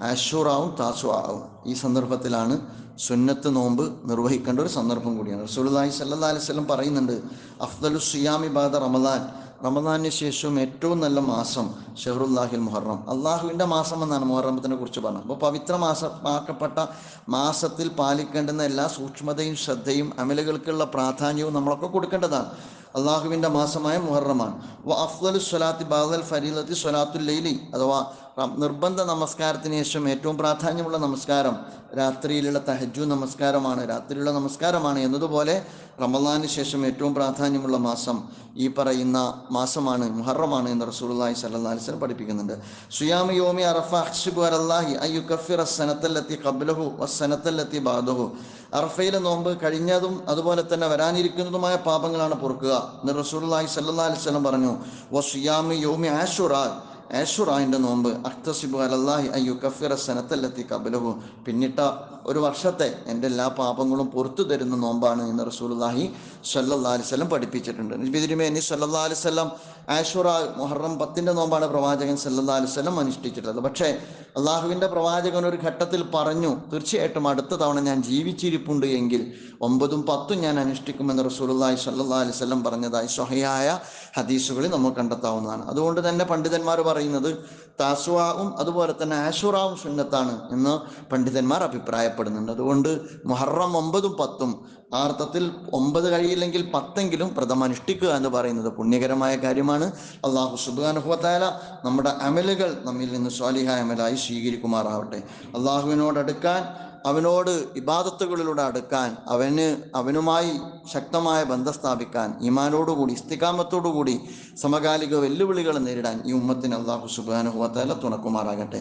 ആഷൂറാവും താസു ആവും. ഈ സന്ദർഭത്തിലാണ് സുന്നത്ത് നോമ്പ് നിർവഹിക്കേണ്ട ഒരു സന്ദർഭം കൂടിയാണ്. റസൂലുള്ളാഹി സല്ലല്ലാഹു അലൈഹി വസല്ലം പറയുന്നുണ്ട് അഫ്ദലു സിയാമി ബാദ റമദാൻ. റമദാനിന് ശേഷവും ഏറ്റവും നല്ല മാസം ഷെഹറുല്ലാഹിൽ മുഹറം. അള്ളാഹുവിന്റെ മാസം എന്നാണ് മുഹറമത്തിനെ കുറിച്ച് പറഞ്ഞത്. അപ്പോൾ പവിത്ര മാസമാക്കപ്പെട്ട മാസത്തിൽ പാലിക്കേണ്ടുന്ന എല്ലാ സൂക്ഷ്മതയും ശ്രദ്ധയും അമലുകൾക്കുള്ള പ്രാധാന്യവും നമ്മളൊക്കെ കൊടുക്കേണ്ടതാണ്. അള്ളാഹുവിന്റെ മാസമായ മുഹറമാണ്. വ സ്വലാത്തി ബാദൽ ഫരീലത്തി സ്വലാത്തുൽ ലൈലി അഥവാ നിർബന്ധ നമസ്കാരത്തിന് ശേഷം ഏറ്റവും പ്രാധാന്യമുള്ള നമസ്കാരം രാത്രിയിലുള്ള തഹജു നമസ്കാരമാണ്. രാത്രിയിലുള്ള നമസ്കാരമാണ് എന്നതുപോലെ റമദാന് ശേഷം ഏറ്റവും പ്രാധാന്യമുള്ള മാസം ഈ പറയുന്ന മാസമാണ് മുഹറമാണ് എന്ന് അലൈഹി വസല്ലം പഠിപ്പിക്കുന്നുണ്ട്. സുയാമി യോമി അറഫ അഹ്ഷിബു അലല്ലാഹി അയ്യു കഫിർ സനത്തല്ലത്തി കബ്ലഹു വസ്സനത്തല്ലത്തി ബാദഹു അറഫയിലെ നോമ്പ് കഴിഞ്ഞതും അതുപോലെ തന്നെ വരാനിരിക്കുന്നതുമായ പാപങ്ങളാണ് പൊറുക്കുക. എന്ന് റസൂലുള്ളാഹി സ്വല്ലല്ലാഹി അലൈഹി വസല്ലം പറഞ്ഞു വസിയാമി യൗമി ആഷുറാ ആഷുറായിന്റെ നോമ്പ് അക്തസിബു അലല്ലാഹി അയ്യു കഫിറ സനത്തല്ലത്തി കബലഹു. പിന്നിട്ട ഒരു വർഷത്തെ എന്റെ എല്ലാ പാപങ്ങളും പുറത്തു തരുന്ന നോമ്പാണ് എന്ന് റസൂലുള്ളാഹി സല്ലാ അലൈഹി വസല്ലം പഠിപ്പിച്ചിട്ടുണ്ട്. ബിദിരിമേനി സല്ലാ വസല്ലം ആഷുറ മുഹറം പത്തിന്റെ നോമ്പാണ് പ്രവാചകൻ സല്ലാ അലൈഹി വസല്ലം അനുഷ്ഠിച്ചിട്ടുള്ളത്. പക്ഷേ അള്ളാഹുവിന്റെ പ്രവാചകൻ ഒരു ഘട്ടത്തിൽ പറഞ്ഞു തീർച്ചയായിട്ടും അടുത്ത തവണ ഞാൻ ജീവിച്ചിരിപ്പുണ്ട് എങ്കിൽ ഒമ്പതും പത്തും ഞാൻ അനുഷ്ഠിക്കുമെന്ന് റസൂലുള്ളാഹി സല്ലാ അലൈഹി വസല്ലം പറഞ്ഞതായി സ്വഹയായ ഹദീസുകളിൽ നമ്മൾ കണ്ടെത്താവുന്നതാണ്. അതുകൊണ്ട് തന്നെ പണ്ഡിതന്മാർ പറയുന്നത് താസ്വാവും അതുപോലെ തന്നെ ആശുറാവും സുന്നത്താണ് എന്ന് പണ്ഡിതന്മാർ അഭിപ്രായപ്പെടുന്നുണ്ട്. അതുകൊണ്ട് മുഹറം ഒമ്പതും പത്തും ആ അർത്ഥത്തിൽ ഒമ്പത് കഴിയില്ലെങ്കിൽ പത്തെങ്കിലും വ്രതം അനുഷ്ഠിക്കുക എന്ന് പറയുന്നത് പുണ്യകരമായ കാര്യമാണ്. അള്ളാഹു സുബാനുഭവത്തായ നമ്മുടെ അമലുകൾ നമ്മിൽ നിന്ന് സ്വാലിഹായ അമലായി സ്വീകരിക്കുമാറാവട്ടെ. അള്ളാഹുവിനോട് അടുക്കാൻ അവനോട് ഇബാദത്തുകളിലൂടെ അടുക്കാൻ അവന് അവനുമായി ശക്തമായ ബന്ധം സ്ഥാപിക്കാൻ ഈമാനോടുകൂടി ഇസ്തികാമത്തോടുകൂടി സമകാലിക വെല്ലുവിളികൾ നേരിടാൻ ഈ ഉമ്മത്തിന് അള്ളാഹു സുബാനുഹുവത്തല തുണക്കുമാറാകട്ടെ.